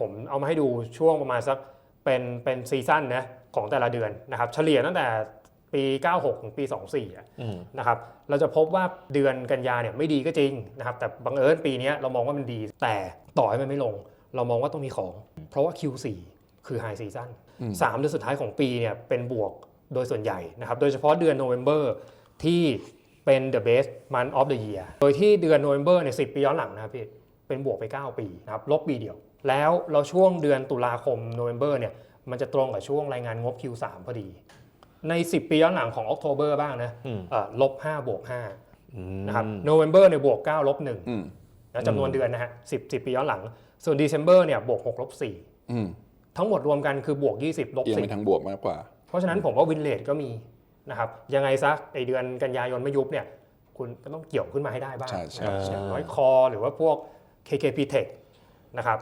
ผมเอามาให้ดูช่วงประมาณสักเป็นเป็นซีซั่นนะของแต่ละเดือนนะครับเฉลี่ยตั้งแต่ปี 96 ถึงปี 24อะอืมนะครับ เราจะพบว่าเดือนกันยาเนี่ยไม่ดีก็จริงนะครับ แต่บังเอิญปีเนี้ยเรามองว่ามันดี แต่ต่อให้มันไม่ลง เรามองว่าต้องมีของ เพราะว่า Q4 คือไฮซีซั่นสามเดือนสุดท้ายของปีเนี่ยเป็นบวกโดยส่วนใหญ่นะครับ โดยเฉพาะเดือนโนเวม ber ที่เป็น the best month of the year โดยที่เดือน November เนี่ย10 ปีย้อนหลังนะครับพี่ เป็นบวกไป 9 ปีนะครับลบปีเดียว แล้วเราช่วงเดือนตุลาคม November เนี่ยมันจะตรงกับช่วงรายงานงบ Q3 พอดี ใน 10 ปีย้อนหลังของ October บ้างนะอืมเอ่อลบ5บวกอืม5นะครับ November เนี่ยบวก9ลบอืม1นะจำนวนเดือนนะฮะ10 10ปีย้อนหลัง ส่วน December เนี่ยบวก6ลบอืม4ทั้งหมดรวมกันคือบวก 20ลบเอียง10ไปทางบวกมากกว่า เพราะฉะนั้นผมว่าวินเลทก็มีนะครับยังไงซะไอเดือนกันยายนไม่ยุบเนี่ยคุณก็ต้องเกี่ยวขึ้นมาให้ได้บ้างใช่ใช่นะครับใช่อย่างน้อยคอหรือว่าพวก KKP Tech นะครับ